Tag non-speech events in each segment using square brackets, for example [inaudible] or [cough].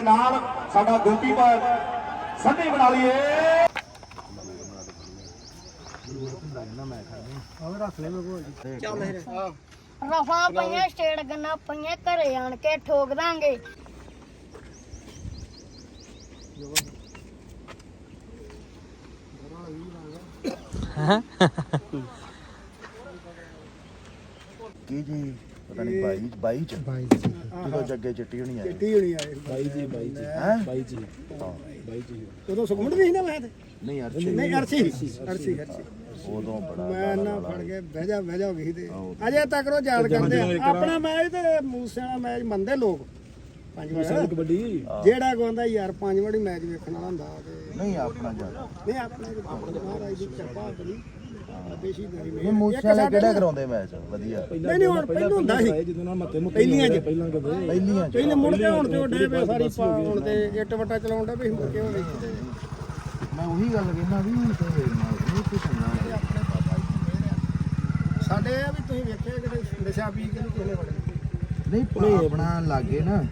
ਦੇ ਨਾਲ ਸਾਡਾ ਗੋਪੀ ਪਰ ਸੰਧੀ ਬਣਾ ਲਈਏ। ਰਫਾ ਪਈਆਂ ਸਟੇਟ ਗੰਨਾ ਪਈਆਂ ਘਰੇ ਆਣ ਕੇ ਠੋਕ ਦਾਂਗੇ। ਕੀ ਜੀ? ਪਤਾ ਨਹੀਂ ਬਾਈ ਬਾਈ ਚ। ਬਾਈ ਜਦੋਂ ਜੱਗੇ ਚਿੱਟੀ ਹੋਣੀ ਆਈ। ਟੀ ਹੋਣੀ ਆਏ ਬਾਈ ਜੀ ਬਾਈ ਜੀ। ਹੈ? ਬਾਈ ਜੀ। ਬਾਈ ਜੀ। ਉਦੋਂ ਸੁਖਮਣ ਵੀ ਸੀ ਨਾ ਮੈਂ ਤੇ ਨਹੀਂ ਅਰਸ਼ੀ ਨਹੀਂ ਅਰਸੀ ਅਰਸੀ ਅਰਸੀ। ਉਦੋਂ ਬੜਾ ਮੈਂ ਨਾ ਫੜ ਕੇ ਬਹਿ ਜਾ ਬਹਿ ਜਾ ਤੇ ਅਜੇ ਤੱਕ ਰੋ ਯਾਦ ਕਰਦੇ ਆ। ਆਪਣਾ ਮੈਚ ਤੇ ਮੂਸੇ ਵਾਲਾ ਮੈਚ ਮੰਨਦੇ ਲੋਕ। ਪੰਜ ਵਾਰ। ਕਬੱਡੀ। ਜਿਹੜਾ ਕਹਿੰਦਾ ਯਾਰ ਪੰਜ ਵਾਰੀ ਮੈਚ ਵੇਖਣ ਵਾਲਾ ਹੁੰਦਾ ਤੇ। ਨਹੀਂ ਆਪਣਾ ਜ਼ਿਆਦਾ। ਨਹੀਂ ਆਪਣੇ ਆਪਣੇ ਮਹਾਰਾਜ ਦੀ ਕਿਰਪਾ ਕਰੀ ਦੇਸ਼ੀ ਗਰੀ ਇਹ ਮੂਸੇ ਵਾਲੇ ਕਿਹੜਾ ਕਰਾਉਂਦੇ ਮੈਚ? ਵਧੀਆ। ਨਹੀਂ ਨਹੀਂ ਹੁਣ ਪਹਿਲਾਂ ਹੁੰਦਾ ਸੀ। ਜਦੋਂ ਨਾਲ ਮੱਤੇ ਮੁੱਤੇ ਪਹਿਲੀਆਂ ਚ। ਪਹਿਲਾਂ ਕਦੇ ਪਹਿਲੀਆਂ ਚ। ਪਹਿਲੇ ਮੁੜ ਕੇ ਹੁਣ ਤੇ ਉਹ ਡੇ ਸਾਰੀ ਪਾ ਹੁਣ ਤੇ ਇੱਟ ਵਟਾ ਚਲਾਉਣ ਦਾ ਵੀ ਮੁੜ ਕੇ ਉਹ ਵੇਖੀ ਤੇ ਮੈਂ ਉਹੀ ਗੱਲ ਕਹਿਣਾ ਵੀ ਹੁਣ ਤੇ ਮੈਂ ਕੁਝ ਸੁਣਨਾ ਸਾਡੇ ਇਹ ਆ ਵੀ ਤੁਸੀਂ ਵੇਖਿਆ ਕਿਤੇ ਨਸ਼ਾ ਪੀ ਕੇ ਨੀ ਕਿਸੇ ਨੇ ਵੜਨਾ ਨਹੀਂ ਭਲੇ ਆਪਣਾ ਲਾਗੇ ਨਾ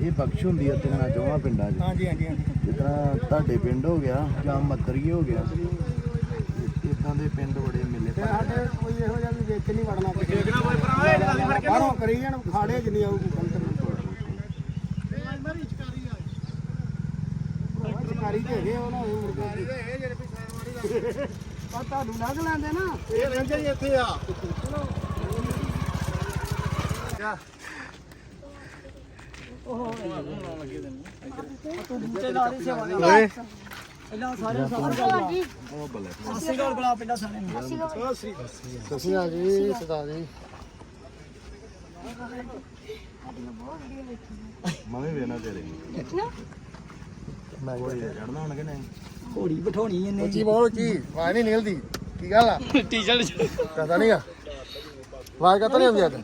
ਇਹ ਬਖਸ਼ ਹੁੰਦੀ ਆ ਤਿੰਨਾਂ ਚੋਹਾਂ ਪਿੰਡਾਂ 'ਚ। ਹਾਂਜੀ ਹਾਂਜੀ ਹਾਂਜੀ। ਜਿਸ ਤਰ੍ਹਾਂ ਤੁਹਾਡੇ ਪਿੰਡ ਹੋ ਗਿਆ ਜਾਂ ਮੱਤਰੀ ਹੋ ਗਿਆ ਇਦਾਂ ਦੇ ਪਿੰਡ ਬੜੇ ਮਿਲੇ ਤੇ ਸਾਡੇ ਕੋਈ ਇਹੋ ਜਿਹਾ ਵੀ ਵੇਚ ਨਹੀਂ ਵੜਨਾ ਕਿਸੇ ਬਾਹਰੋਂ ਕਰੀ ਜਾਣ ਖਾੜੇ ਚ ਨਹੀਂ ਆਊਗੀ ਗਲਤ ਚਿਕਾਰੀ ਤੇ ਹੈਗੇ ਉਹ ਨਾ ਉਹ ਮੁਰਗੇ। ਪਰ ਤੁਹਾਨੂੰ ਲੱਗ ਲੈਂਦੇ ਨਾ। ਇਹ ਰਹਿੰਦੇ ਹੀ ਇੱਥੇ ਆ। ਹਾਂਜੀ ਸਸੀ ਆ ਜੀ ਸਦਾ ਜੀ ਮੈਂ ਵੀ ਵੇਣਾ ਤੇਰੇ ਮੈਂ ਕੋਈ ਚੜਨਾ ਹੁਣ ਕਿ ਨਹੀਂ ਘੋੜੀ ਬਿਠਾਉਣੀ ਇਹਨੇ ਉੱਚੀ ਬੋਲ ਕੀ ਆਵਾਜ਼ ਨਹੀਂ ਨਿਕਲਦੀ ਕੀ ਗੱਲ ਆ ਟੀ-ਸ਼ਰਟ ਪਤਾ ਆਵਾਜ਼ ਨਹੀਂ ਆਉਂਦੀ ਅੱਜ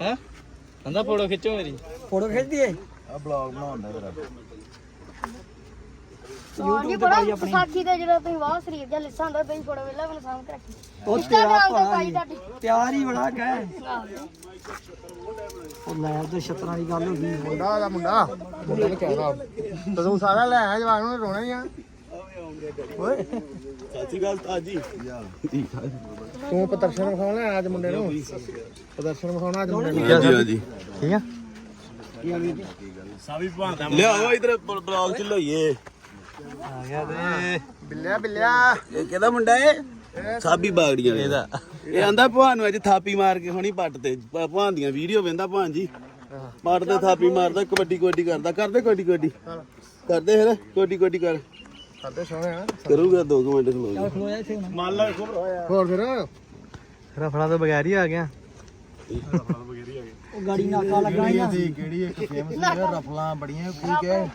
ਹੈ ਕਹਿੰਦਾ ਫੋਟੋ ਖਿੱਚੋ ਮੇਰੀ ਫੋਟੋ ਖਿੱਚ ਦਈਏ ਆ ਬਲੌਗ ਬਣਾਉਂਦਾ ਤੇਰਾ ਹਾਂਜੀ ਬੜਾ ਸਾਖੀ ਤੇ ਜਦੋਂ ਤੁਸੀਂ ਵਾਹ ਸਰੀਰ ਜਾਂ ਲਿਸਾਂ ਦਾ ਤੁਸੀਂ ਫੋਟੋ ਵੇਲਾ ਮੈਨੂੰ ਸਾਹਮਣੇ ਰੱਖੀ। ਉਹ ਤੇਰਾ ਤੇ ਪਾਈ। ਤੁਹਾਡੀ। ਪਿਆਰ ਹੀ ਬੜਾ ਕਹਿ ਉਹ ਲੈ ਤੇ ਛਤਰਾਂ ਦੀ ਗੱਲ ਹੋ ਗਈ। ਮੁੰਡਾ ਦਾ ਮੁੰਡਾ। ਮੁੰਡਾ ਨੇ ਕਹਿਦਾ ਤਦੋਂ ਸਾਰਾ ਲੈ ਆ ਜਵਾਨ ਨੂੰ ਰੋਣਾ ਹੀ ਆ। ਓਏ। ਸੱਚੀ ਗੱਲ ਤਾਜੀ। ਤੂੰ ਪ੍ਰਦਰਸ਼ਨ ਵਿਖਾਉਣਾ ਅੱਜ ਮੁੰਡੇ ਨੂੰ। ਪ੍ਰਦਰਸ਼ਨ ਵਿਖਾਉਣਾ ਅੱਜ ਮੁੰਡੇ ਨੂੰ। ਹਾਂਜੀ ਹਾਂਜੀ। ਠੀਕ ਆ? ਲਿਆਓ ਇਧਰ ਬਲੌਗ ਚ ਲਈਏ। ਆ ਗਿਆ ਤੇ ਬਿੱਲਿਆ ਬਿੱਲਿਆ। ਇਹ ਕਿਹਦਾ ਮੁੰਡਾ ਏ? ਸਾਬੀ ਬਾਗੜੀਆਂ ਇਹਦਾ। ਇਹ ਆਂਦਾ ਭਵਾਨ ਨੂੰ ਅੱਜ ਥਾਪੀ ਮਾਰ ਕੇ ਹੋਣੀ ਪੱਟ ਤੇ। ਭ- ਭਵਾਨ ਦੀਆਂ ਵੀਡੀਓ ਵੇਂਦਾ ਭਵਾਨ ਜੀ। ਪੱਟ ਤੇ ਥਾਪੀ ਮਾਰਦਾ ਕਬੱਡੀ ਕਬੱਡੀ ਕਰਦਾ। ਕਰਦੇ ਕਬੱਡੀ ਕਬੱਡੀ? ਕਰਦੇ ਫਿਰ? ਕਬੱਡੀ ਕਬੱਡੀ ਕਰ। ਸਾਡੇ ਸੋਹਣੇ ਆ। ਕਰੂਗਾ 2 ਮਿੰਟ ਖਲੋ ਜਾ। ਹੋਰ ਫਿਰ? ਰਫੜਾ ਤੋਂ ਬਗੈਰ ਹੀ ਆ ਗਿਆ। ਉਹ ਗਾੜੀ ਨਾਕਾ ਲੱਗਾ ਹੀ ਆ ਕਿਹੜੀ ਇੱਕ ਫੇਮਸ ਰਫਲਾਂ ਬੜੀਆਂ ਕੀ ਕਹੇ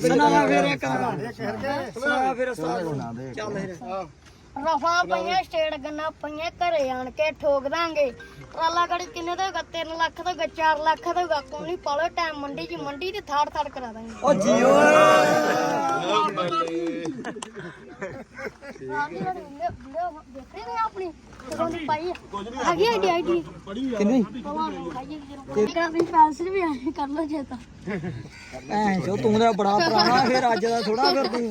ਸੁਣਾ ਫਿਰ ਇੱਕ ਸੁਣਾ ਫਿਰ ਸੁਣਾ ਦੇ। ਚੱਲ ਫਿਰ। ਰਫਾ ਪਈਆਂ ਸਟੇਟ ਗੰਨਾ ਪਈਆਂ ਘਰੇ ਆਣ ਕੇ ਠੋਕ ਦਾਂਗੇ। ਟਰਾਲਾ ਗੜੀ ਕਿੰਨੇ ਦਾ ਹੋਗਾ 3 ਲੱਖ ਦਾ ਹੋਗਾ 4 ਲੱਖ ਦਾ ਹੋਗਾ ਕੋਈ ਨਹੀਂ ਪਾਲੋ ਟਾਈਮ ਮੰਡੀ 'ਚ ਮੰਡੀ ਤੇ ਥਾੜ ਥਾੜ ਕਰਾ ਦਾਂਗੇ। ਉਹ ਜੀਓ। ਐ ਜੋ ਤੂੰ ਦਾ ਬੜਾ ਪੁਰਾਣਾ ਫਿਰ ਅੱਜ ਦਾ ਥੋੜਾ ਫਿਰ ਤੂੰ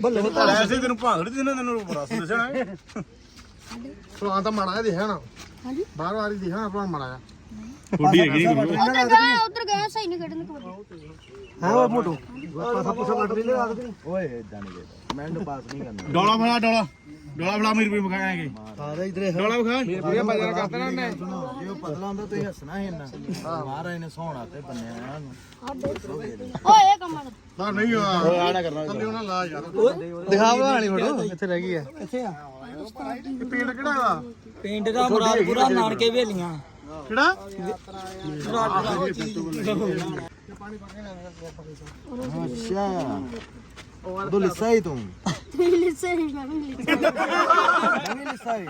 ਬੱਲੇ ਐਸੇ ਤੈਨੂੰ ਭਾਂਗੜ ਜਿਹਨਾਂ ਤੈਨੂੰ ਰਸ ਦੱਸਣਾ ਫਲਾਂ ਤਾਂ ਮਾੜਾ ਜਿਹਾ ਦਿਖਿਆ ਨਾ। ਹਾਂਜੀ। ਬਾਹਰ ਵਾਰੀ ਦਿਖਿਆ ਆਪਣਾ ਮਾੜਾ ਜਿਹਾ ਉਧਰ ਗਏ ਉਧਰ ਗਏ ਸਹੀ ਨਹੀਂ ਕੱਢਣ ਕਬੱਡੀ ਹੈ ਉਹ ਮੋਟੋ ਪਾਸਾ ਪੁਸਾ ਕੱਟ ਲਈ ਲਗਾ ਦੇ ਓਏ ਇਦਾਂ ਨਹੀਂ ਕਰਦਾ ਮੈਂ ਨੂੰ ਪਾਸ ਨਹੀਂ ਕਰਨਾ। ਡੋਲਾ ਫੜਾ ਡੋਲਾ। ਡੋਲਾ ਫੜਾ ਮੇਰੇ ਰੁਪਏ ਵਿਖਾਏਗੇ। ਆ ਦੇ ਇਧਰੇ ਡੋਲਾ ਵਿਖਾ। ਵੀਡੀਓ ਬਾਜ਼ਾਰ ਕਰਦਾ ਨਾ ਸੁਣੋ ਜੇ ਉਹ ਪਤਲਾ ਹੁੰਦਾ ਤੁਸੀਂ ਹੱਸਣਾ ਹੀ ਇੰਨਾ। ਮਹਾਰਾਜ ਨੇ ਸੋਹਣਾ ਤੇ ਬੰਨਿਆ ਇਹਨੂੰ ਓਏ ਇਹ ਕੰਮ ਕਰ ਨਾ ਨਹੀਂ ਆ ਆਣਾ ਕਰਨਾ ਥੱਲੇ ਉਹਨਾਂ ਲਾ ਯਾਰ। ਦਿਖਾ ਬਣਾ ਨਹੀਂ ਫੋਟੋ ਕਿੱਥੇ ਰਹਿ ਗਈ ਆ। ਕਿੱਥੇ ਆ। ਪਿੰਡ ਕਿਹੜਾ ਦਾ ਪਿੰਡ ਦਾ ਮੁਰਾਦਪੁਰਾ ਨਾਨਕੇ ਵੇਲੀਆਂ ਕਿਹੜਾ? ਅੱਛਾ। ਉਦੋਂ ਲਿੱਸਾ ਹੀ ਤੂੰ। ਲਿਸੇ ਹੀ ਮੈਂ ਵੀ ਲਿਸੇ ਨਹੀਂ ਲਿੱਸਾ ਹੀ।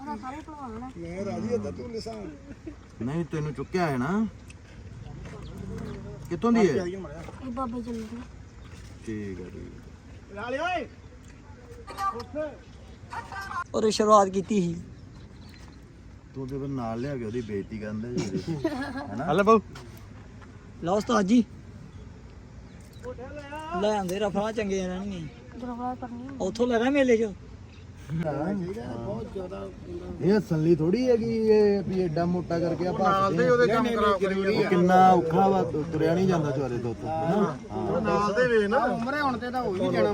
ਉਹਨਾਂ ਸਾਰੇ ਭਲਵਾਨ ਆ ਮੈਂ ਰਾਜੀ ਹੁੰਦਾ ਤੂੰ ਲਿਸਾ ਨਹੀਂ, ਤੈਨੂੰ ਚੁੱਕਿਆ ਹੈ ਨਾ। ਕਿੱਥੋਂ ਦੀ ਹੈ? ਇਹ ਬਾਬੇ ਚੱਲ ਗਏ ਠੀਕ ਹੈ, ਠੀਕ ਲਾਲੇ ਓਏ ਔਰ ਸ਼ੁਰੂਆਤ ਕੀਤੀ ਸੀ। ਤੂੰ ਤੇ ਫਿਰ ਨਾਲ ਲਿਆ ਕੇ ਉਹਦੀ ਬੇਇੱਜ਼ਤੀ ਕਰਨ ਦੇ ਜਿਹੜੇ। ਹੈਨਾ? ਹਲੇ ਬਾਊ। ਲਓ ਉਸਤਾਦ ਜੀ। ਲੈ ਆਂਦੇ ਰਫਾ ਚੰਗੇ ਰਹਿਣਗੇ ਦਰਵਾ ਕਰਨੀ ਉੱਥੋਂ ਲੈਣਾ ਮੇਲੇ 'ਚ। ਇਹ ਅਸਲੀ ਥੋੜੀ ਹੈਗੀ ਇਹ ਵੀ ਐਡਾ ਮੋਟਾ ਕਰਕੇ ਆ ਨਾਲ ਦੇ ਉਹਦੇ ਕੰਮ ਕਰਾ ਕਿੰਨਾ ਔਖਾ ਵਾ ਤੁਰਿਆ ਨਹੀਂ ਜਾਂਦਾ ਚੋਰੇ ਤੋਂ ਹਾਂ ਨਾਲ ਦੇ ਵੇ ਨਾ। ਉਮਰੇ ਹੁਣ ਤੇ ਤਾਂ ਹੋ ਹੀ ਜਾਣਾ।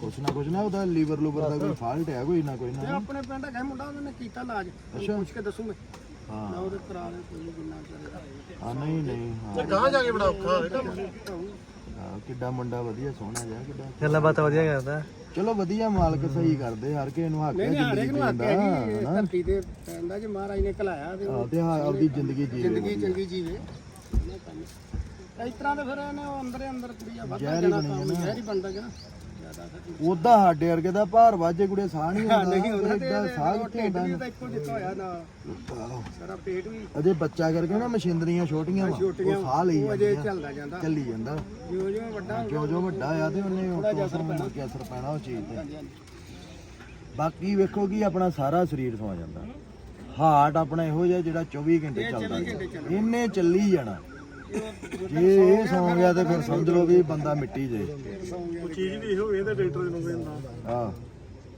ਕੁਛ ਨਾ ਕੁਛ ਨਾ ਉਹਦਾ ਲੀਵਰ ਲੂਵਰ ਦਾ ਕੋਈ ਫਾਲਟ ਹੈ ਕੋਈ ਨਾ ਕੋਈ ਨਾ। ਆਪਣੇ ਪਿੰਡ ਹੈਗਾ ਮੁੰਡਾ ਉਹਨੇ ਕੀਤਾ ਇਲਾਜ। ਪੁੱਛ ਕੇ ਦੱਸੂ ਮੈਂ ਹਾਂ ਉਹਦੇ ਕਰਾ ਦੇ ਕੋਈ ਜਿੰਨਾ ਚੱਲੇਗਾ ਆ ਨਹੀਂ ਨਹੀਂ ਹਾਂ। ਗਾਂ ਜਾ ਕੇ ਬੜਾ ਔਖਾ ਹੋਵੇ ਕਿੱਡਾ ਮੁੰਡਾ ਵਧੀਆ ਸੋਹਣਾ ਜਿਹਾ ਕਿੱਡਾ। ਗੱਲਾਂ ਬਾਤਾਂ ਵਧੀਆ ਕਰਦਾ। ਚਲੋ ਵਧੀਆ ਮਾਲਕ ਸਹੀ ਕਰਦੇ ਹਰ ਕਿਸੇ ਨੂੰ ਹੱਕ ਹੈ ਨਹੀਂ ਹਰੇਕ ਜ਼ਿੰਦਗੀ ਨੂੰ ਹੱਕ ਹੈ ਜੀ ਹਨਾ? ਧਰਤੀ ਤੇ ਪੈਂਦਾ ਜੇ ਮਹਾਰਾਜ ਨੇ ਕਲਾਇਆ ਤੇ ਹਾਂ, ਤੇ ਹਾਂ, ਆਪਦੀ ਜ਼ਿੰਦਗੀ ਜੀ ਜ਼ਿੰਦਗੀ ਚੰਗੀ ਜੀਵੇ। ਇਸ ਤਰ੍ਹਾਂ ਦੇ ਫਿਰ ਇਹਨੇ ਉਹ ਅੰਦਰੇ ਅੰਦਰ ਕੁੜੀਆਂ ਵੱਧ ਜਾਣਾ ਕੰਮ ਜ਼ਹਿਰ ਹੀ ਬਣਦਾ ਜ਼ਿਆਦਾ ਫਿਰ ਉਦਾਂ ਸਾਡੇ ਵਰਗੇ ਦਾ ਭਾਰ ਵਾਜੇ ਕੁੜੇ ਸਾਹ ਨਹੀਂ ਨਹੀਂ ਹੁੰਦਾ ਤੇ ਏਦਾਂ ਸਾਹ ਉਹ ਕਿੱਥੇ ਹੁੰਦਾ ਤਾਂ ਇੱਕੋ ਹੋਇਆ ਨਾ। ਸਾਰਾ ਪੇਟ ਵੀ। ਅਜੇ ਬੱਚਾ ਕਰਕੇ ਨਾ ਮਸ਼ੀਨਰੀਆਂ ਛੋਟੀਆਂ ਵਾ ਉਹ ਸਾਹ ਲਈ ਉਹ ਅਜੇ ਚੱਲਦਾ ਜਾਂਦਾ। ਚੱਲੀ ਜਾਂਦਾ। ਜਿਉਂ ਜਿਉਂ ਵੱਡਾ ਆ ਤੇ ਉਹਨੇ ਮੁੜ ਕੇ ਅਸਰ ਪੈਣਾ ਉਹ ਚੀਜ਼ ਤੇ। ਬਾਕੀ ਵੇਖੋ ਕਿ ਆਪਣਾ ਸਾਰਾ ਸਰੀਰ ਸੌ ਜਾਂਦਾ। ਹਾਰਟ ਆਪਣਾ ਇਹੋ ਜਿਹਾ ਜਿਹੜਾ 24 ਘੰਟੇ ਚੱਲਦਾ ਹੈ। ਇਹਨੇ ਚੱਲੀ ਜਾਣਾ। ਜੇ ਇਹ ਸੌ ਗਿਆ ਤੇ ਫਿਰ ਸਮਝ ਲਓ ਵੀ ਬੰਦਾ ਮਿੱਟੀ ਜੇ। ਚੀਜ਼ ਵੀ ਇਹੋ ਵੇਖਦੇ ਡਾਕਟਰ ਨੂੰ ਵੇਖਦਾ ਆ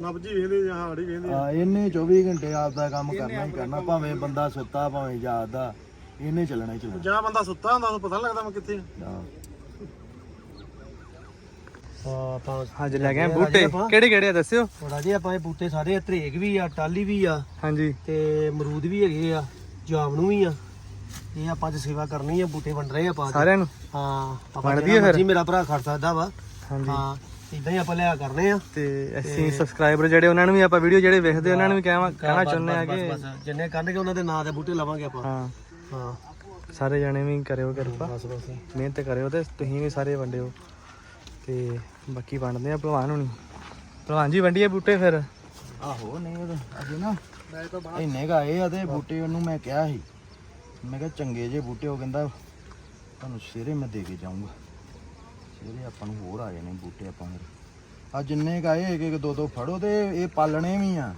ਨਬਜੀ ਵੇਖਦੇ ਜਾਂ ਹਾੜੀ ਵੇਖਦੇ ਆ। ਇਹਨੇ 24 ਘੰਟੇ ਆਪਦਾ ਕੰਮ ਕਰਨਾ ਹੀ ਕਰਨਾ ਭਾਵੇਂ ਬੰਦਾ ਸੁੱਤਾ ਭਾਵੇਂ ਜਾਗਦਾ ਇਹਨੇ ਚੱਲਣਾ ਹੀ ਚੱਲਣਾ। ਜਾਂ ਬੰਦਾ ਸੁੱਤਾ ਹੁੰਦਾ ਉਹ ਪਤਾ ਲੱਗਦਾ ਮੈਂ ਕਿੱਥੇ ਆ। ਹਾਂ। ਹਾਂਜੀ ਲੈ ਗਏ ਬੂਟੇ। ਕਿਹੜੇ ਕਿਹੜੇ ਆ ਦੱਸਿਓ? ਥੋੜਾ ਜਿਹਾ ਆਪਾਂ ਇਹ ਬੂਟੇ ਸਾਰੇ ਧਰੇਕ ਵੀ ਆ ਟਾਲੀ ਵੀ ਆ ਹਾਂਜੀ। ਤੇ ਅਮਰੂਦ ਵੀ ਹੈਗੇ ਆ ਜਾਮਨੂ ਵੀ ਆ। ਇਹ ਆਪਾਂ ਅੱਜ ਸੇਵਾ ਕਰਨੀ ਆ ਬੂਟੇ ਵੰਡ ਰਹੇ ਆ ਆਪਾਂ ਅੱਜ। ਸਾਰਿਆਂ ਨੂੰ? ਹਾਂ ਆਪਾਂ ਵੰਡ ਜਿਹੜਾ ਫਿਰ? ਮਰਜ਼ੀ ਮੇਰਾ ਭਰਾ ਖੜ ਸਕਦਾ ਵਾ। ਹਾਂਜੀ। ਹਾਂ ਇਦਾਂ ਹੀ ਆਪਾਂ ਲਿਆ ਕਰਨੇ ਆ। ਤੇ ਅਸੀਂ ਸਬਸਕ੍ਰਾਈਬਰ ਜਿਹੜੇ ਉਹਨਾਂ ਨੂੰ ਵੀ ਆਪਾਂ ਵੀਡੀਓ ਜਿਹੜੇ ਵੇਖਦੇ ਉਹਨਾਂ ਨੂੰ ਵੀ ਕਹਿਣਾ ਕਹਿਣਾ ਚਾਹੁੰਦੇ ਆ ਕਿ ਬਸ ਜਿੰਨੇ ਕਰਨਗੇ ਉਹਨਾਂ ਦੇ ਨਾਂ ਦੇ ਬੂਟੇ ਲਾਵਾਂਗੇ ਆਪਾਂ। ਹਾਂ। ਹਾਂ। ਸਾਰੇ ਜਣੇ ਵੀ ਕਰਿਓ ਕਿਰਪਾ। ਬਸ ਬਸ। ਮਿਹਨਤ ਕਰਿਓ ਤੇ ਤੁਸੀਂ ਵੀ ਸਾਰੇ ਵੰਡਿਓ। ਤੇ ਬਾਕੀ ਵੰਡਦੇ ਆ ਭਲਵਾਨ ਹੁਣੀ। ਭਲਵਾਨ ਜੀ ਵੰਡੀਏ ਬੂਟੇ ਫਿਰ। ਆਹੋ ਨਹੀਂ ਉਹ ਅਜੇ ਨਾ ਇੰਨੇ ਕਾ ਇਹ ਆ ਤੇ ਬੂਟੇ ਉਹਨੂੰ ਮੈਂ ਕਿਹਾ ਸੀ। ਮੈਂ ਕਿਹਾ ਚੰਗੇ ਜੇ ਬੂਟੇ ਉਹ ਕਹਿੰਦਾ ਤੁਹਾਨੂੰ ਸਵੇਰੇ ਮੈਂ ਦੇ ਕੇ ਜਾਊਂਗਾ। ਸਵੇਰੇ ਆਪਾਂ ਨੂੰ ਹੋਰ ਆ ਜਾਣੇ ਬੂਟੇ ਆਪਾਂ ਫਿਰ ਆ ਜਿੰਨੇ ਕਾ ਇਹ ਇੱਕ ਇੱਕ ਦੋ ਦੋ ਫੜੋ ਤੇ ਇਹ ਪਾਲਣੇ ਵੀ ਆ।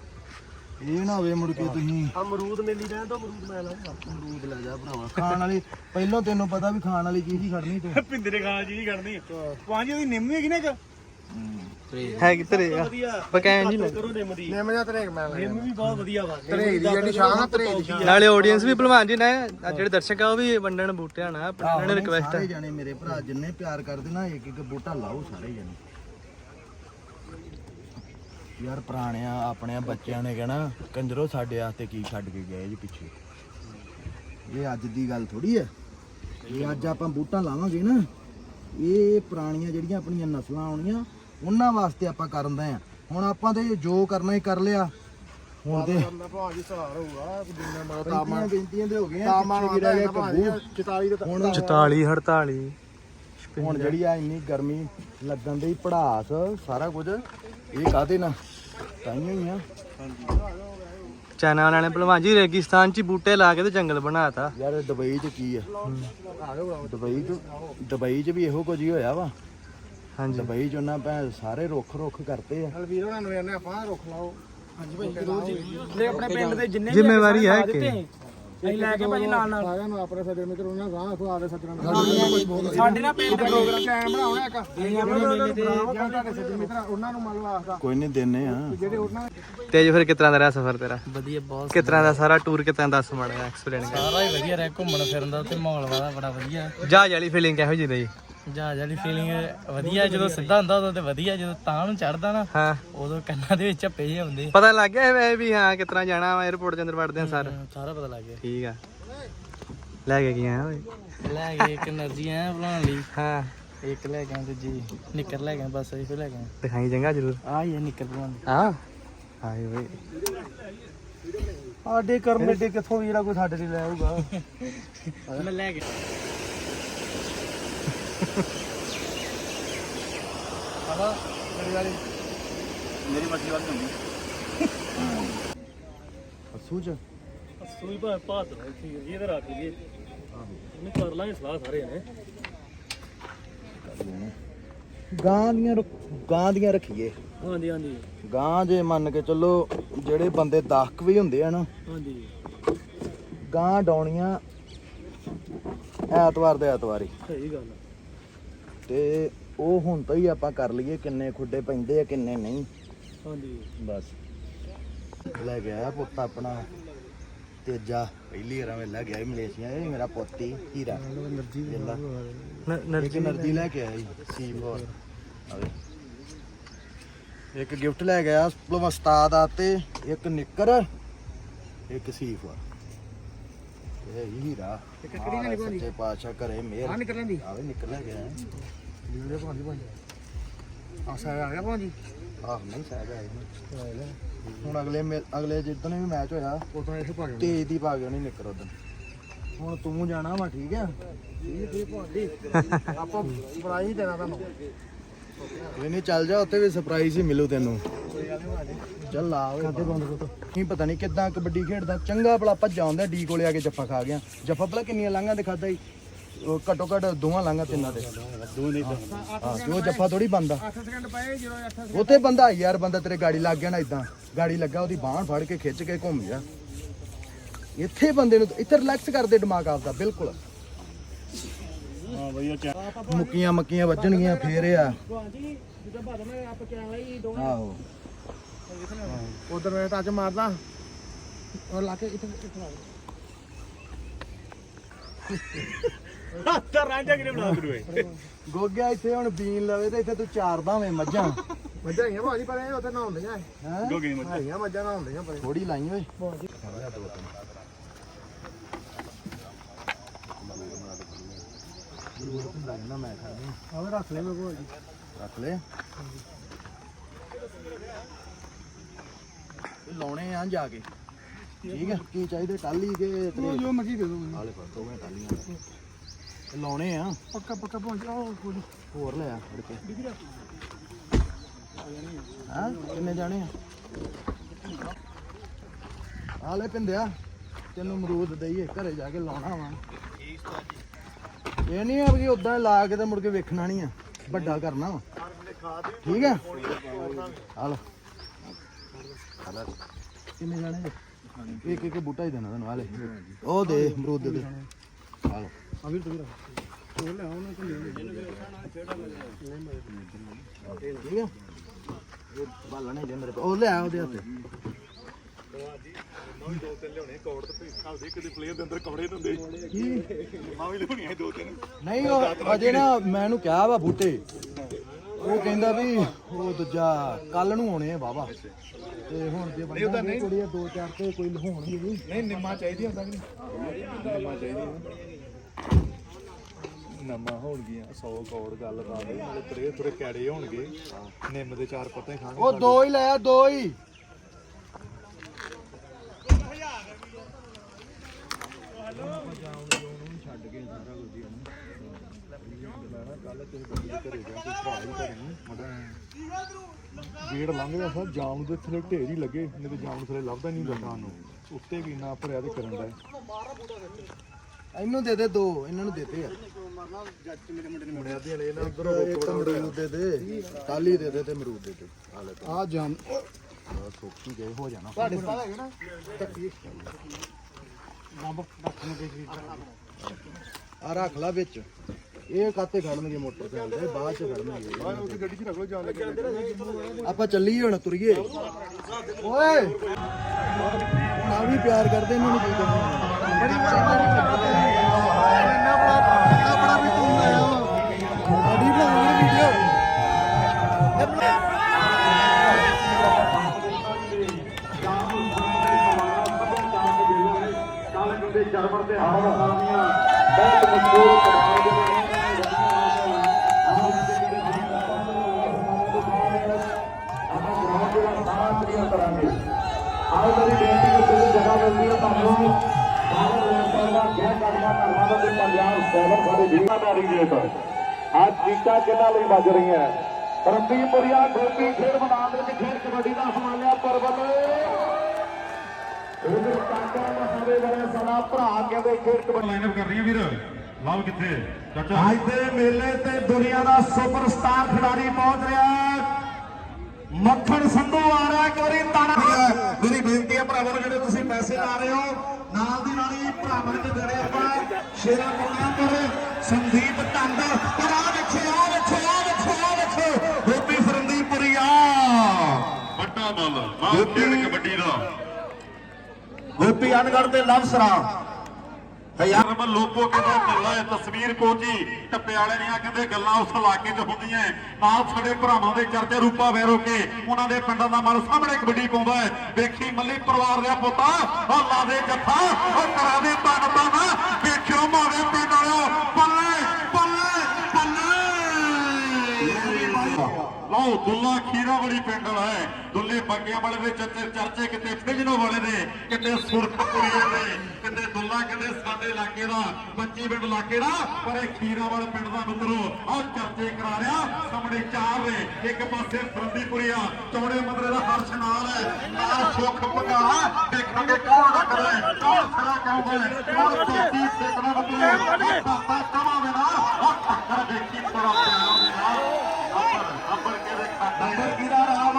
ਇਹ ਨਾ ਹੋਵੇ ਮੁੜ ਕੇ ਤੁਸੀਂ ਅਮਰੂਦ ਮੇਲੀ ਰਹਿਣ ਤੋਂ ਅਮਰੂਦ ਮੈਂ ਲਾਉਂਗਾ ਅਮਰੂਦ ਲੈ ਜਾ ਭਰਾਵਾ। ਖਾਣ ਵਾਲੀ ਪਹਿਲਾਂ ਤੈਨੂੰ ਪਤਾ ਵੀ ਖਾਣ ਵਾਲੀ ਚੀਜ਼ ਹੀ ਖੜਨੀ ਤੂੰ। ਭਿੰਦੇ ਖਾਣ ਜੀ ਕਰਨੀ ਪੰਜ ਉਹਦੀ ਨਿੰਮ ਹੈਗੀ ਨਾ ਇੱਕ? ਹੈ ਕਿੱਧਰ ਆ? ਬਕੈਨ ਜੀ ਲੱਗ ਨਿੰਮ ਜਾਂ ਧਰੇਕ ਮੈਂ ਨਿੰਮ ਵੀ ਬਹੁਤ ਵਧੀਆ ਵਾ। ਧਰੇਕ ਦੀ ਜਿਹੜੀ ਸ਼ਾਨ ਆ ਧਰੇਕ ਦੀ ਸ਼ਾਨ ਨਾਲੇ ਆਡੀਅנס ਵੀ ਭਲਵਾਨ ਜੀ ਨੇ ਆਹ ਜਿਹੜੇ ਦਰਸ਼ਕ ਆ ਉਹ ਵੀ ਵੰਡਣ ਬੂਟਿਆਂ ਨਾਲ ਆਪਣੇ ਉਹਨਾਂ ਨੂੰ ਰਿਕਵੈਸਟ ਸਾਰੇ ਜਾਣੇ ਮੇਰੇ ਭਰਾ ਜਿੰਨੇ ਪਿਆਰ ਕਰਦੇ ਨਾ ਇੱਕ ਇੱਕ ਬੂਟਾ ਲਾਓ ਸਾਰੇ ਜਾਣੇ। ਯਾਰ ਪੁਰਾਣਿਆਂ ਆਪਣਿਆਂ ਬੱਚਿਆਂ ਨੇ ਕਹਿਣਾ ਕੰਜਰੋ ਸਾਡੇ ਵਾਸਤੇ ਕੀ ਛੱਡ ਕੇ ਗਏ ਜੀ ਪਿੱਛੇ? ਇਹ ਅੱਜ ਦੀ ਗੱਲ ਥੋੜੀ ਹੈ ਇਹ ਅੱਜ ਆਪਾਂ ਬੂਟਾ ਲਾਵਾਂਗੇ ਨਾ ਇਹ ਪੁਰਾਣੀਆਂ ਜਿਹੜੀਆਂ ਆਪਣੀਆਂ ਨਸਲਾਂ ਆਉਣੀਆਂ ਉਹਨਾਂ ਵਾਸਤੇ ਆਪਾਂ ਕਰਦਾ ਆ ਹੁਣ ਆਪਾਂ ਤੇ ਜੋ ਕਰਨਾ ਹੀ ਕਰ ਲਿਆ। ਹੁਣ ਤੇ ਭਾਜੀ ਸਹਾਰ ਹੋਊਗਾ ਜਿੰਨਾ ਮਾ ਪੈਂਤੀਆਂ ਬੇਨਤੀਆਂ ਦੇ ਹੋ ਗਏ ਆ ਪਿੱਛੇ ਜਿਹੜਾ ਇਹ ਕੱਬੂ। 44 ਦੇ ਹੁਣ 44 48 ਹੁਣ ਜਿਹੜੀ ਆ ਇੰਨੀ ਗਰਮੀ ਲੱਗਣ ਦੀ ਪੜਾਸ ਸਾਰਾ ਕੁਝ ਇਹ ਕਾਦੇ ਨਾ ਤਾਈਆਂ ਹੀ ਆ। ਚਾਈਨਾ ਵਾਲਿਆਂ ਨੇ ਭਲਵਾਨ ਜੀ ਰੇਗਿਸਤਾਨ 'ਚ ਬੂਟੇ ਲਾ ਕੇ ਤੇ ਜੰਗਲ ਬਣਾਤਾ। ਯਾਰ ਦੁਬਈ 'ਚ ਕੀ ਆ? ਦੁਬਈ 'ਚ ਦੁਬਈ 'ਚ ਵੀ ਇਹੋ ਕੁਝ ਹੀ ਹੋਇਆ ਵਾ। ਹਾਂਜੀ। ਦੁਬਈ 'ਚ ਉਹਨਾਂ ਭੈ ਸਾਰੇ ਰੁੱਖ ਰੁੱਖ ਕਰਤੇ ਆ। ਵੀਰ ਉਹਨਾਂ ਨੂੰ ਇਹਨੇ ਆਪਾਂ ਰੁੱਖ ਲਾਓ। ਹਾਂਜੀ ਭਾਈ ਜ਼ਰੂਰ ਜੀ। ਲੈ ਆਪਣੇ ਪਿੰਡ ਦੇ ਜਿੰਨੇ ਜ਼ਿੰਮੇਵਾਰੀ ਹੈ ਕਿ? ਅਸੀਂ। ਲੈ ਕੇ ਭਾਜੀ ਨਾਲ ਨਾਲ। ਸਾਰਿਆਂ ਨੂੰ ਆਪਣੇ ਸੱਜਣ ਮਿੱਤਰ ਉਹਨਾਂ ਗਾਂ ਖਵਾ ਦੇ ਸੱਜਣਾ ਸਾਡੇ ਨਾਲ ਪਿੰਡ ਪ੍ਰੋਗਰਾਮ ਟਾਈਮ ਬਣਾਉਣਾ ਇੱਕ। ਅਸੀਂ ਆਪਣੇ ਮੇਲੇ ਤੇ ਜਾਂ ਤੁਹਾਡੇ ਸੱਜਣ ਮਿੱਤਰ ਉਹਨਾਂ ਨੂੰ ਮੰਨ ਵਾਸਤਾ ਕੋਈ ਨਹੀਂ ਦਿੰਨੇ ਆ। ਜਿਹੜੇ ਉਹਨਾਂ ਤੇਜ ਫਿਰ ਕਿਸ ਤਰ੍ਹਾਂ ਦਾ ਰਿਹਾ ਸਫ਼ਰ ਤੇਰਾ? ਵਧੀਆ ਬਹੁਤ ਕਿਸ ਤਰ੍ਹਾਂ ਦਾ ਸਾਰਾ ਟੂਰ ਕਿਸ ਤਰ੍ਹਾਂ ਦੱਸ ਮਾੜਾ ਐਕਸਪੀਰੀਅੰਸ ਸਾਰਾ ਹੀ ਵਧੀਆ ਰਿਹਾ ਘੁੰਮਣ ਫਿਰਨ ਦਾ ਤੇ ਮਾਹੌਲ ਵਾਲਾ ਬੜਾ ਵਧੀਆ। ਜਹਾਜ਼ ਵਾਲੀ ਫੀਲਿੰਗ ਕਿਹੋ ਜਿਹੀ ਰਹੀ? ਜਹਾਜ਼ ਵਾਲੀ ਫੀਲਿੰਗ ਵਧੀਆ ਜਦੋਂ ਸਿੱਧਾ ਹੁੰਦਾ ਉਦੋਂ ਤੇ ਵਧੀਆ ਜਦੋਂ ਤਾਂ ਨੂੰ ਚੜਦਾ ਨਾ ਹਾਂ। ਉਦੋਂ ਕੰਨਾਂ ਦੇ ਵਿੱਚ ਝੱਪੇ ਜਿਹੇ ਹੁੰਦੇ। ਪਤਾ ਲੱਗ ਗਿਆ ਵੈ ਵੀ ਹਾਂ ਕਿਸ ਤਰ੍ਹਾਂ ਜਾਣਾ ਵਾ 에어ਪੋਰਟ ਦੇ ਅੰਦਰ ਵੜਦੇ ਆ ਸਾਰ। ਸਾਰਾ ਪਤਾ ਲੱਗ ਗਿਆ। ਠੀਕ ਆ। ਲੈ ਕੇ ਗਿਆ ਓਏ। ਲੈ ਕੇ ਇੱਕ એનર્ਜੀ ਐ ਬਣਾਉਣ ਲਈ। ਹਾਂ। ਇੱਕ ਲੈ ਕੇ ਤੇ ਜੀ ਨਿੱਕਰ ਲੈ ਕੇ ਬਸ ਇਹੋ ਲੈ ਕੇ ਦਿਖਾਈ ਚੰਗਾ ਜ਼ਰੂਰ। ਆ ਇਹ ਨਿੱਕਰ ਬਣਾਉਣ ਹਾਂ। ਹਾਏ ਓਏ। ਆਡੇ ਕਰਮੇ ਦੇ ਕਿਥੋਂ ਵੀ ਜਿਹੜਾ ਕੋਈ ਸਾਡੇ ਲਈ ਲੈ ਆਊਗਾ। [laughs] ਮੈਂ ਲੈ ਕੇ ਮੇਰੀ ਮਰਜ਼ੀ ਵੱਲ ਹੁੰਦੀ। ਅਸੂ 'ਚ? ਸੂਈ ਭਾਵੇਂ ਭਾਤ ਰਹੀ ਠੀਕ ਜੀ ਇਹਦੇ ਰੱਖ ਲਈਏ। ਉਹਨੇ ਕਰ ਲਾਂਗੇ ਸਲਾਹ ਸਾਰੇ ਨੇ। ਗਾਂ ਦੀਆਂ ਰੱਖ- ਗਾਂ ਦੀਆਂ ਰੱਖੀਏ। ਹਾਂਜੀ ਹਾਂਜੀ। ਗਾਂ ਜੇ ਮੰਨ ਕੇ ਚੱਲੋ ਜਿਹੜੇ ਬੰਦੇ ਦਾਖਕ ਵੀ ਹੁੰਦੇ ਆ ਨਾ ਹਾਂਜੀ। ਗਾਂ ਡਾਉਣੀਆਂ ਐਤਵਾਰ ਦੇ ਐਤਵਾਰ ਹੀ। ਸਹੀ ਗੱਲ ਆ। ਤੇ ਉਹ ਹੁਣ ਤਾਂ ਹੀ ਆਪਾਂ ਕਰ ਲਈਏ ਕਿੰਨੇ ਖੁੱਡੇ ਪੈਂਦੇ ਆ ਕਿੰਨੇ ਨਹੀਂ। ਬਸ। ਲੈ ਗਿਆ ਪੁੱਤ ਆਪਣਾ ਤੇਜਾ। ਪਹਿਲੀ ਵਾਰ ਮੈਂ ਲੈ ਗਿਆ ਮਲੇਸ਼ੀਆ ਇਹ ਮੇਰਾ ਪੁੱਤ ਹੀਰਾ। ਨਰਜੀ ਨਰਜੀ ਲੈ ਕੇ ਆਇਆ ਸੀ ਸੀਮ ਇੱਕ ਗਿਫਟ ਲੈ ਗਿਆ ਸਪਲਮ ਉਸਤਾਦ ਆ ਤੇ ਇੱਕ ਨਿੱਕਰ ਇੱਕ ਸੀਫ ਇਹ ਹੀਰਾ। ਇੱਕ ਕੜੀ ਨਾਲ ਪਾਣੀ ਪਾਸ਼ਾ ਕਰੇ ਮੇਰ ਆ ਨਿਕਲਣ ਦੀ ਆਵੇ ਨਿਕਲ ਗਿਆ ਵੀਡੀਓ ਭਾਂਜੀ ਭਾਂਜੀ ਆ ਸਾਰਾ ਆ ਗਿਆ ਭਾਂਜੀ? ਆਹ ਨਹੀਂ ਸਾਰਾ ਆਇਆ ਹੁਣ ਅਗਲੇ ਮੇ- ਅਗਲੇ ਜਿੱਦਣ ਵੀ ਮੈਚ ਹੋਇਆ ਉਦੋਂ ਇਹ ਪਾ ਗਿਆ ਤੇਜ ਦੀ ਪਾ ਗਿਆ ਨਹੀਂ ਨਿਕਰ ਉਦੋਂ ਹੁਣ ਤੂੰ ਜਾਣਾ ਵਾ ਠੀਕ ਆ? ਠੀਕ ਠੀਕ ਭਾਂਜੀ ਆਪਾਂ ਪ੍ਰਾਈਜ਼ ਦੇਣਾ ਤੁਹਾਨੂੰ। ਇਹ ਨਹੀਂ ਚੱਲ ਜਾ ਉੱਥੇ ਵੀ ਸਰਪ੍ਰਾਈਜ਼ ਹੀ ਮਿਲੂ ਤੈਨੂੰ। ਚੱਲ ਲਾ ਓਏ। ਖਾਤੇ ਬੰਦ ਕਰੋ। ਨਹੀਂ ਪਤਾ ਨਹੀਂ ਕਿੱਦਾਂ ਕਬੱਡੀ ਖੇਡਦਾ। ਚੰਗਾ ਭਲਾ ਭੱਜਾ ਆਉਂਦਾ ਡੀ ਕੋਲੇ ਆ ਕੇ ਜੱਫਾ ਖਾ ਗਿਆ। ਜੱਫਾ ਭਲਾ ਕਿੰਨੀਆਂ ਲਾਂਘਾਂ ਤੇ ਖਾਦਾ ਹੀ ਉਹ ਘੱਟੋ ਘੱਟ ਦੋਵਾਂ ਲਾਂਘਾਂ ਤਿੰਨਾਂ ਦੋ ਨਹੀਂ ਹਾਂ ਤੇ ਉਹ ਜੱਫਾ ਥੋੜੀ ਬੰਦਾ 8 ਸਕਿੰਟ ਪਏ ਜਦੋਂ 8 ਉੱਥੇ ਬੰਦਾ ਯਾਰ ਬੰਦਾ ਤੇਰੇ ਗਾੜੀ ਲੱਗ ਗਿਆ ਨਾ ਇਦਾਂ ਗਾੜੀ ਲੱਗਾ ਉਹਦੀ ਬਾਹ ਫੜ ਕੇ ਖਿੱਚ ਕੇ ਘੁੰਮ ਗਿਆ। ਇੱਥੇ ਬੰਦੇ ਨੂੰ ਇੱਥੇ ਰਿਲੈਕਸ ਕਰਦੇ ਦਿਮਾਗ ਆਪਦਾ ਬਿਲਕੁਲ। ਹਾਂ ਭਈਆ ਮੁੱਕੀਆਂ ਮੱਕੀਆਂ ਵੱਜਣਗੀਆਂ ਫੇਰ ਆ। ਜਦੋਂ ਆਪ ਕਿਹਾ ਆਹੋ। ਉਧਰ ਮੈਂ ਟੱਚ ਮਾਰਦਾ। ਔਰ ਲਾ ਕੇ ਇੱਥੇ ਇੱਥੇ ਲਾ ਤਾਂ ਰਾਂਝਾ ਕਿਨੇ ਬਣਾ ਦੂ ਏ ਗੋਗਿਆ ਇੱਥੇ ਹੁਣ ਬੀਨ ਲਵੇ ਤੇ ਇੱਥੇ ਤੂੰ ਚਾਰ ਦਾਵੇਂ ਮੱਝਾਂ। ਮੱਝਾਂ ਹੀ ਆ ਭਾਜੀ ਪਰ ਇਹ ਉੱਥੇ ਨਹਾਉਂਦੀਆਂ ਹੈ? ਗੋਗੀ ਮੱਝ। ਹੈਗੀਆਂ ਮੱਝਾਂ ਨਹਾਉਂਦੀਆਂ ਪਰ ਥੋੜੀ ਲਾਈ ਓਏ। ਆਵੇ ਰੱਖ ਲੈ ਮੇਰੇ ਕੋਲ ਰੱਖ ਲੈ। ਇਹ ਲਾਉਣੇ ਆ ਜਾ ਕੇ। ਠੀਕ ਹੈ ਕੀ ਚਾਹੀਦੇ? ਟਾਲੀ ਕੇ ਤੇਰੇ ਜੋ ਮਰਜ਼ੀ ਦੇ ਦੋ ਹਾਲੇ ਪਰ ਦੋਵੇਂ ਟਾਲੀਆਂ ਇਹ ਲਾਉਣੇ ਆ। ਪੱਕਾ ਪੱਕਾ ਪਹੁੰਚ ਆਓ ਕੋਈ ਹੋਰ ਲੈ ਆ ਫੜ ਕੇ। ਹਾਂ? ਕਿੰਨੇ ਜਾਣੇ ਆ? ਆ ਲੈ ਪਿੰਦਿਆ ਤੈਨੂੰ ਅਮਰੂਦ ਦਈਏ ਘਰੇ ਜਾ ਕੇ ਲਾਉਣਾ ਵਾ। ਇਹ ਨਹੀਂ ਆ ਵੀ ਉਦਾਂ ਲਾ ਕੇ ਤੇ ਮੁੜ ਕੇ ਵੇਖਣਾ ਨਹੀਂ ਆ ਵੱਡਾ ਕਰਨਾ ਵਾ। ਠੀਕ ਆ? ਆ ਲਓ। ਆ ਲੈ। ਕਿੰਨੇ ਜਾਣੇ? ਇੱਕ ਇੱਕ ਬੂਟਾ ਹੀ ਦੇਣਾ ਤੁਹਾਨੂੰ ਆ ਲੈ। ਉਹ ਦੇ ਅਮਰੂਦ ਦੇ। ਦੇ ਵੀ ਤੂੰ ਰੱਖ ਉਹ ਲੈ ਆਉਣਾ ਤਾਂ ਠੀਕ ਆ ਇਹ ਬਾਲਣੇ ਜੇ ਮੇਰੇ ਕੋਲ। ਉਹ ਲੈ ਆ ਉਹਦੇ ਹੱਥ। ਦੋ ਤਿੰਨ ਲਿਆਉਣੇ ਕੋਟ ਤੇ ਭੇਜ ਦੇ ਕਿਤੇ ਪਲੇਅਰ ਦੇ ਅੰਦਰ ਕਪੜੇ ਹੁੰਦੇ ਕੀ? ਮਾਂ ਵੀ ਲਿਆਉਣੀਆਂ ਦੋ ਤਿੰਨ। ਨਹੀਂ ਉਹ ਅਜੇ ਨਾ ਮੈਂ ਇਹਨੂੰ ਕਿਹਾ ਵਾ ਬੂਟੇ। ਉਹ ਕਹਿੰਦਾ ਵੀ ਉਹ ਦੂਜਾ ਕੱਲ ਨੂੰ ਆਉਣੇ ਆ ਬਾਬਾ ਤੇ ਹੁਣ ਜੇ ਬੰਦਾ ਨਹੀਂ ਕੁੜੀ ਦੋ ਚਾਰ ਤੇ ਕੋਈ ਲਹਾਉਣਗੇ ਨਹੀਂ ਨਹੀਂ ਨਿੰਮਾ ਚਾਹੀਦੀ ਹੁੰਦਾ ਕਿ ਨਹੀਂ। ਨਿੰਮਾ ਚਾਹੀਦੀ ਨਮਾ ਹੋਣਗੀਆਂ 100 ਕੋੜ ਗੱਲ ਕਰ ਦੇ ਨਾਲੇ ਤੇਰੇ ਥੋੜੇ ਕੈੜੇ ਹੋਣਗੇ। ਨਿੰਮ ਦੇ ਚਾਰ ਪੱਤੇ ਖਾਣਗੇ ਉਹ ਦੋ ਹੀ ਲੈ ਆ ਦੋ ਹੀ। ਗੇੜ ਲੰਘ ਗਿਆ ਸਰ ਜਾਮ ਦੇ ਥੱਲੇ ਢੇਰ ਹੀ ਲੱਗੇ ਨਹੀਂ ਤੇ ਜਾਮ ਥੱਲੇ ਲੱਭਦਾ ਨਹੀਂ ਲੱਗਾ ਨੂੰ ਉੱਤੇ ਵੀ ਨਾ ਭਰਿਆ ਤੇ ਕਰਨ ਦਾ ਇਹਨੂੰ ਦੇ ਦੇ ਦੋ ਇਹਨਾਂ ਨੂੰ ਦੇ ਦੇ ਟਾਲੀ ਦੇ ਦੇ ਤੇ ਅਮਰੂਦ ਦੇ ਦੇ। ਆ ਲੈ ਆ ਜਾਮ ਸੋਕੀ ਗਏ ਹੋ ਜਾਣਾ। ਤੁਹਾਡੇ ਸਾਲ ਹੈਗੇ ਨਾ? ਰੱਬ ਰੱਖਣ ਦੇ ਆ ਰੱਖ ਲਾ ਵਿੱਚ। ਇਹ ਕਾਤੇ ਖੜਨਗੇ ਮੋਟਰਸਾਈਕਲ ਤੇ? ਬਾਅਦ ਚ ਖੜਨਗੇ। ਉਹਦੀ ਗੱਡੀ 'ਚ ਰੱਖ ਲਓ ਜਾਣ ਲੱਗੇ। ਆਪਾਂ ਚੱਲੀਏ ਹੁਣ ਤੁਰੀਏ। ਓਏ! ਆ ਵੀ ਪਿਆਰ ਕਰਦੇ ਇਹਨਾਂ ਨੂੰ ਕੀ ਕਰਨਾ? ਜਰਮਨ ਦੇ ਹਾਲ ਸਾਮੀਆਂ ਬਹੁਤ ਮਸ਼ਹੂਰ ਕਰਾਂਗੇ ਆਓ ਮੇਰੀ ਬੇਨਤੀ ਹੈ ਤੁਸੀਂ ਜਗ੍ਹਾ ਮਿਲਦੀ ਹੈ ਤੁਹਾਨੂੰ ਅੱਜ ਚੀਕਾਂ ਕਿੰਨਾ ਲਈ ਵੱਜ ਰਹੀਆਂ ਰੰਦੀਪੁਰੀਆ ਗੋਪੀ ਖੇਡ ਮੈਦਾਨ ਦੇ ਵਿੱਚ ਖੇਡ ਕਬੱਡੀ ਦਾ ਸਮਾਨਿਆ ਪਰਬਤ। ਇਹਦੇ ਕਾਕਾ ਮਹਾਵੇ ਵਾਲੇ ਸਾਡਾ ਭਰਾ ਕਹਿੰਦੇ ਖੇਡ ਕਬੱਡੀ। ਲਾਈਨਅਪ ਕਰ ਰਹੀ ਹੈ ਵੀਰ। ਲਾਭ ਕਿੱਥੇ? ਚਾਚਾ। ਅੱਜ ਦੇ ਮੇਲੇ ਤੇ ਦੁਨੀਆ ਦਾ ਸੁਪਰਸਟਾਰ ਖਿਡਾਰੀ ਪਹੁੰਚ ਰਿਹਾ ਹੈ। ਮੱਖਣ ਸੰਧੂ ਆ ਰਿਹਾ ਇੱਕ ਵਾਰੀ ਤਾਣਾ ਮੇਰੀ ਬੇਨਤੀ ਹੈ ਭਰਾਵਾਂ ਨੂੰ ਜਿਹੜੇ ਤੁਸੀਂ ਪੈਸੇ ਲਾ ਰਹੇ ਹੋ ਨਾਲ ਦੀ ਨਾਲ ਹੀ ਭਰਾਵਾਂ ਨੂੰ ਦੇਣੇ ਆਪਾਂ ਸ਼ੇਰਾ ਕੋਣਾ ਪਰ ਸੰਦੀਪ ਟੰਡ ਪਰ ਆ ਵੇਖੋ ਆ ਵੇਖੋ ਆ ਵੇਖੋ ਆ ਵੇਖੋ ਗੋਪੀ ਫਰੰਦੀਪੁਰੀਆ ਵੱਡਾ ਮੁੱਲ ਮਾਂ ਖੇਡ ਕਬੱਡੀ ਦਾ। ਗੋਪੀ ਅਨਗੜ ਦੇ ਲਵਸਰਾ। ਹਜ਼ਾਰ ਰਮਨ ਲੋਪੋ ਕਹਿੰਦਾ ਮੱਲਾ ਹੈ? ਤਸਵੀਰ ਪਹੁੰਚੀ ਟੱਪੇ ਦੀਆਂ ਕਹਿੰਦੇ ਗੱਲਾਂ ਉਸ ਇਲਾਕੇ 'ਚ ਹੁੰਦੀਆਂ ਨਾਲ ਸਾਡੇ ਭਰਾਵਾਂ ਦੇ ਚਰਚੇ ਰੂਪਾ ਵੈਰੋ ਕੇ ਉਹਨਾਂ ਦੇ ਪਿੰਡਾਂ ਦਾ ਮਨ ਸਾਹਮਣੇ ਕਬੱਡੀ ਪਾਉਂਦਾ ਹੈ। ਵੇਖੀ ਮੱਲੀ ਪਰਿਵਾਰ ਦਾ ਪੁੱਤਾ ਉਹ ਲਾ ਦੇ ਜੱਫਾ ਉਹ ਕਰਾ ਦੇ ਤਨ ਤਨ ਵੇਖਿਓ ਮਾਵੇ ਪਿੰਡ ਵਾਲਿਓ ਬੱਲੇ ਬੱਲੇ ਲਓ, ਦੁੱਲਾ ਖੀਰਾ ਵਾਲੀ ਪਿੰਡ ਵਾਲਾ ਹੈ। ਦੁੱਲੇ ਬੱਗਿਆਂ ਵਾਲੇ ਦੇ ਚਰਚੇ ਚਰਚੇ ਕਿਤੇ ਫਿਜਨੋ ਵਾਲੇ ਦੇ ਕਿਤੇ ਸੁਰਖਪੁਰੀਏ ਦੇ ਕਿਤੇ ਦੁੱਲਾ ਕਿਤੇ ਸਾਡੇ ਇਲਾਕੇ ਦਾ, ਬੱਚੀ ਪਿੰਡ ਇਲਾਕੇ ਦਾ, ਪਰ ਇਹ ਖੀਰਾ ਵਾਲੇ ਪਿੰਡ ਦਾ ਮਿੱਤਰੋ ਆਹ ਚਰਚੇ ਕਰਾ ਰਿਹਾ, ਸਾਹਮਣੇ ਚਾਰ ਨੇ, ਇੱਕ ਪਾਸੇ ਫਰੰਦੀਪੁਰੀਆ ਚੌੜੇ ਮਦਰੇ ਦਾ ਹਰਸ਼ ਨਾਲ ਹੈ, ਨਾਲ ਸੁੱਖ ਭਗਾਲਾ ਦੇਖਾਂਗੇ ਕੌਣ ਟੱਕਦਾ ਹੈ? ਕੌਣ ਖੜਾ ਕਰਦਾ ਹੈ? ਕੌਣ ਚੌਥੀ ਸੇਕਣਾ ਮਿੱਤਰੋ? ਪਾਪਾ ਕਮਾਵੇ ਨਾ ਉਹ ਟੱਕਰ ਦੇਖੀ ਤੇਰਾ ਪਿਆਰ ਦੇ ਨਾਲ। ਨੰਬਰ ਕਿਹਦਾ ਰਾਮ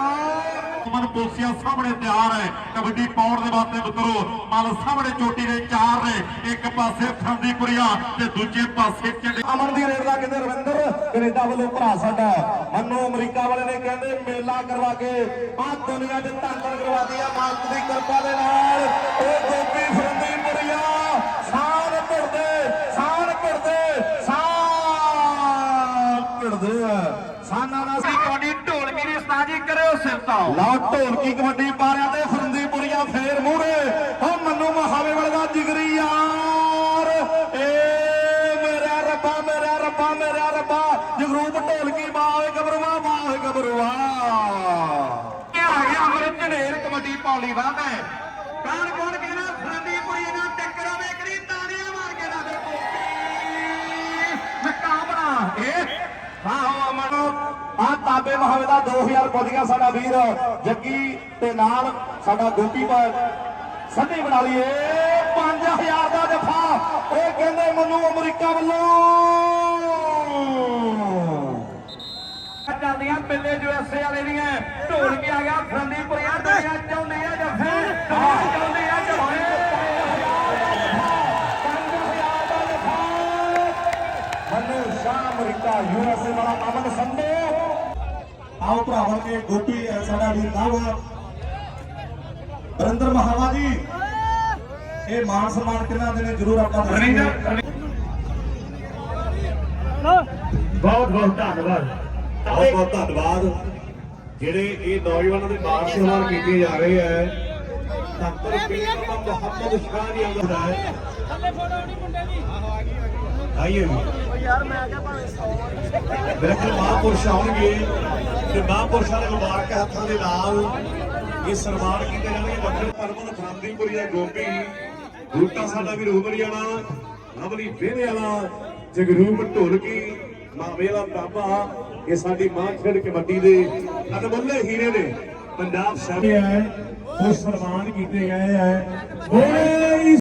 ਮਨ ਪੋਸੀਆ ਸਾਹਮਣੇ ਤਿਆਰ ਹੈ। ਕਬੱਡੀ ਪਾਉਣ ਦੇ ਵਾਸਤੇ ਮਿੱਤਰੋ, ਮਨ ਸਾਹਮਣੇ ਚੋਟੀ ਦੇ ਚਾਰ ਨੇ। ਇੱਕ ਪਾਸੇ ਫਰੰਦੀਪੁਰੀਆ ਤੇ ਦੂਜੇ ਪਾਸੇ ਚੰਡੇ ਅਮਨ ਦੀ ਰੇਡ ਦਾ ਕਹਿੰਦੇ ਰਵਿੰਦਰ, ਕੈਨੇਡਾ ਵੱਲੋਂ ਭਰਾ ਸਾਡਾ। ਮੰਨੋ, ਅਮਰੀਕਾ ਵਾਲੇ ਨੇ ਕਹਿੰਦੇ ਮੇਲਾ ਕਰਵਾ ਕੇ ਆ ਦੁਨੀਆ 'ਚ ਧੰਨ ਕਰਵਾਦੀ ਆ ਮਾਲਕ ਦੀ ਕਿਰਪਾ ਦੇ ਨਾਲ ਉਹ ਗੋਪੀ ਫਰੰਦੀਪੁਰੀਆ ਸਾਨ ਭਿੜਦੇ ਸਾਨ ਭਿੜਦੇ ਸਾਨ ਭਿੜਦੇ ਆ ਸਾਨਾ ਨਾਲ ਸੀ ਕਬੱਡੀ ਢੋਲਕੀ ਦੀ ਤੋਂ। ਲਓ ਢੋਲਕੀ ਕਬੱਡੀ ਪਾਰਿਆ ਤੇ ਫਰੰਦੀਪੁਰੀਆ ਫੇਰ ਮੂਹਰੇ। ਉਹ ਮੰਨੂ ਮਹਾਵੇ ਵਾਲੇ ਦਾ ਜਿਗਰੀ ਯਾਰ। ਏ ਮੇਰਾ ਰੱਬਾ ਮੇਰਾ ਰੱਬਾ ਮੇਰਾ ਰੱਬਾ। ਜਗਰੂਪ ਢੋਲਕੀ ਬਾਏ ਗਬਰਵਾ ਬਾਏ ਗਬਰਵਾ ਕੀ ਆ ਗਿਆ ਅਮਰ ਝੜੇਰ ਕਬੱਡੀ ਪੌਲੀ ਬਾਤ ਹੈ ਕੌਣ ਕੌਣ ਕਹਿੰਦਾ ਫਰੰਦੀਪੁਰੀ ਨਾਲ ਟੱਕਰਾਂ ਵੇਖਣੀ ਤਾੜੀਆਂ ਮਾਰ ਕੇ ਨਾ ਫਿਰ ਨੱਕਾ ਬਣਾ ਇਹ ਆਹੋ ਅਮਨ ਆ ਤਾਬੇ ਮਹਾਵੇ ਦਾ 2000 ਕੋਦੀਆਂ ਸਾਡਾ ਵੀਰ। ਜੱਗੀ ਤੇ ਨਾਲ ਸਾਡਾ ਗੋਪੀ ਪਾ ਸੰਨੀ ਬਣਾ ਲਈਏ। 5000 ਦਾ ਜਫਾ। ਇਹ ਕਹਿੰਦੇ ਮੈਨੂੰ ਅਮਰੀਕਾ ਵੱਲੋਂ। ਚੱਲਦੀਆਂ ਪਿੱਲੇ ਯੂ ਐਸ ਏ ਵਾਲੇ ਦੀਆਂ। ਢੋਲ ਕੇ ਆ ਗਿਆ ਫਰੰਦੀਪੁਰੀਆ ਆਓ ਭਰਾਵਾਂ ਕੇ ਗੋਪੀ ਸਾਡਾ ਵੀਰ ਨਾਵਾ ਵਰਿੰਦਰ ਮਹਾਵਾ ਜੀ ਇਹ ਮਾਨ ਸਨਮਾਨ ਕਿੰਨਾ ਦੇ ਨੇ ਜਰੂਰ ਆਪਾਂ ਬਹੁਤ ਬਹੁਤ ਧੰਨਵਾਦ। ਬਹੁਤ ਬਹੁਤ ਧੰਨਵਾਦ। ਜਿਹੜੇ ਇਹ ਨੌਜਵਾਨਾਂ ਦੇ ਮਾਨ ਸਨਮਾਨ ਕੀਤੇ ਜਾ ਰਹੇ ਹੈ ਡਾਕਟਰ ਪੀਰ ਮੁਹੰਮਦ ਸ਼ਾਹ ਜੀ ਆਉਂਦਾ। ਹੈ ਆਈਏ ਵੀ ਮੇਰੇ ਕੋਲ ਮਹਾਂਪੁਰਸ਼ ਆਉਣਗੇ ਤੇ ਮਹਾਂਪੁਰਸ਼ਾਂ ਦੇ ਮੁਬਾਰਕ ਹੱਥਾਂ ਦੇ ਨਾਲ ਇਹ ਸਨਮਾਨ ਕੀਤੇ ਜਾਣਗੇ ਡਾਕਟਰ ਪਰਮਨ ਫਰੰਦੀਪੁਰੀ ਦਾ ਗੋਪੀ। ਬੂਟਾ ਸਾਡਾ ਵੀ ਰੂਬਰੀਆਣਾ ਲਵਲੀ ਵੇਰੇ ਵਾਲਾ ਜਗਰੂਪ ਢੋਲਕੀ ਮਾਵੇ ਬਾਬਾ, ਇਹ ਸਾਡੀ ਮਾਂ ਖੇਡ ਕਬੱਡੀ ਦੇ ਅਨਮੁੱਲੇ ਹੀਰੇ ਨੇ। ਪੰਜਾਬ ਸ਼ਾਮੀ ਹੈ, ਉਹ ਸਨਮਾਨ ਕੀਤੇ ਗਏ ਹੈ।